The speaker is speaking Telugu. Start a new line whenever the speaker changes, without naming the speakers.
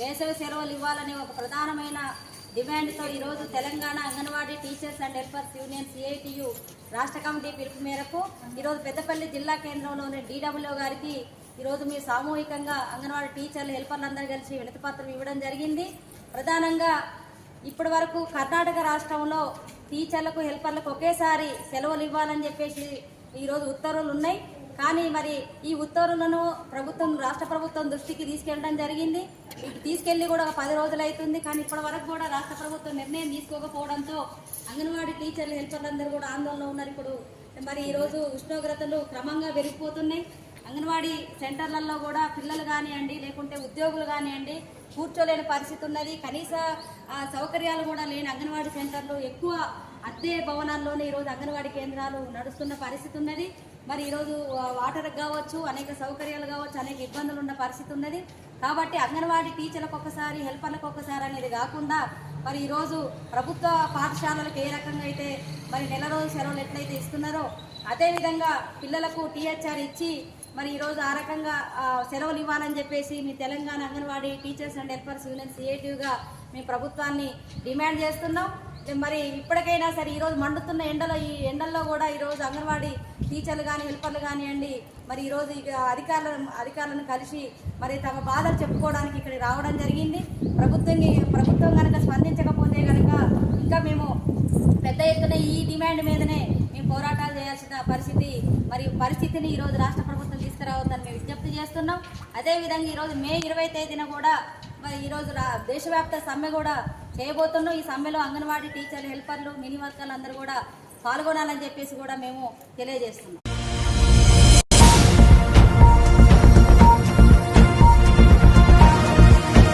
వేసవి సెలవులు ఇవ్వాలనే ఒక ప్రధానమైన డిమాండ్తో ఈరోజు Telangana anganwadi teachers and helpers union CITU రాష్ట్ర కమిటీ పిలుపు మేరకు ఈరోజు పెద్దపల్లి జిల్లా కేంద్రంలోని డీడబ్ల్యూ గారికి ఈరోజు మీరు సామూహికంగా అంగన్వాడీ టీచర్లు హెల్పర్లు అందరూ కలిసి వినతిపత్రం ఇవ్వడం జరిగింది. ప్రధానంగా ఇప్పటి వరకు కర్ణాటక రాష్ట్రంలో టీచర్లకు హెల్పర్లకు ఒకేసారి సెలవులు ఇవ్వాలని చెప్పేసి ఈరోజు ఉత్తర్వులు ఉన్నాయి కానీ మరి ఈ ఉత్తర్వులను ప్రభుత్వం రాష్ట్ర ప్రభుత్వం దృష్టికి తీసుకెళ్ళడం జరిగింది. తీసుకెళ్ళి తీసుకెళ్ళి కూడా ఒక పది రోజులు అవుతుంది కానీ ఇప్పటి వరకు కూడా రాష్ట్ర ప్రభుత్వం నిర్ణయం తీసుకోకపోవడంతో అంగన్వాడీ టీచర్లు హెల్పర్లందరూ కూడా ఆందోళనలో ఉన్నారు. ఇప్పుడు మరి ఈరోజు ఉష్ణోగ్రతలు క్రమంగా పెరిగిపోతున్నాయి. అంగన్వాడీ సెంటర్లలో కూడా పిల్లలు కానివ్వండి లేకుంటే ఉద్యోగులు కానివ్వండి కూర్చోలేని పరిస్థితి ఉన్నది. కనీస సౌకర్యాలు కూడా లేని అంగన్వాడీ సెంటర్లు ఎక్కువ అద్దె భవనాల్లోనే ఈరోజు అంగన్వాడీ కేంద్రాలు నడుస్తున్న పరిస్థితి ఉన్నది. మరి ఈరోజు వాటర్ కావచ్చు అనేక సౌకర్యాలు కావచ్చు అనేక ఇబ్బందులు ఉన్న పరిస్థితి ఉన్నది. కాబట్టి అంగన్వాడీ టీచర్లకు ఒకసారి హెల్పర్లకు ఒకసారి అనేది కాకుండా మరి ఈరోజు ప్రభుత్వ పాఠశాలలకు ఏ రకంగా అయితే మరి నెల రోజు సెలవులు ఎట్లయితే ఇస్తున్నారో అదేవిధంగా పిల్లలకు టీహెచ్ఆర్ ఇచ్చి మరి ఈరోజు ఆ రకంగా సెలవులు ఇవ్వాలని చెప్పేసి మీ Telangana anganwadi teachers and helpers union సిఏటివ్గా మీ ప్రభుత్వాన్ని డిమాండ్ చేస్తున్నాం. మరి ఇప్పటికైనా సరే ఈరోజు మండుతున్న ఎండలో ఈ ఎండల్లో కూడా ఈరోజు అంగన్వాడీ టీచర్లు కానీ హెల్పర్లు కానివ్వండి మరి ఈరోజు ఇక అధికారుల అధికారులను కలిసి మరి తమ బాధలు చెప్పుకోవడానికి ఇక్కడ రావడం జరిగింది. ప్రభుత్వం ప్రభుత్వం కనుక స్పందించకపోతే కనుక ఇంకా మేము పెద్ద ఎత్తున ఈ డిమాండ్ మీదనే మేము పోరాటాలు చేయాల్సిన పరిస్థితి మరి పరిస్థితిని ఈరోజు రాష్ట్ర ప్రభుత్వం తీసుకురావద్దని మేము విజ్ఞప్తి చేస్తున్నాం. అదేవిధంగా ఈరోజు మే ఇరవై తేదీన కూడా మరి ఈరోజు దేశవ్యాప్త సమ్మె కూడా చేయబోతున్నాం ఈ సమ్మెలో అంగన్వాడీ టీచర్లు హెల్పర్లు మినీ వర్కర్లు అందరూ కూడా పాల్గొనాలని చెప్పేసి కూడా మేము తెలియజేస్తున్నాం.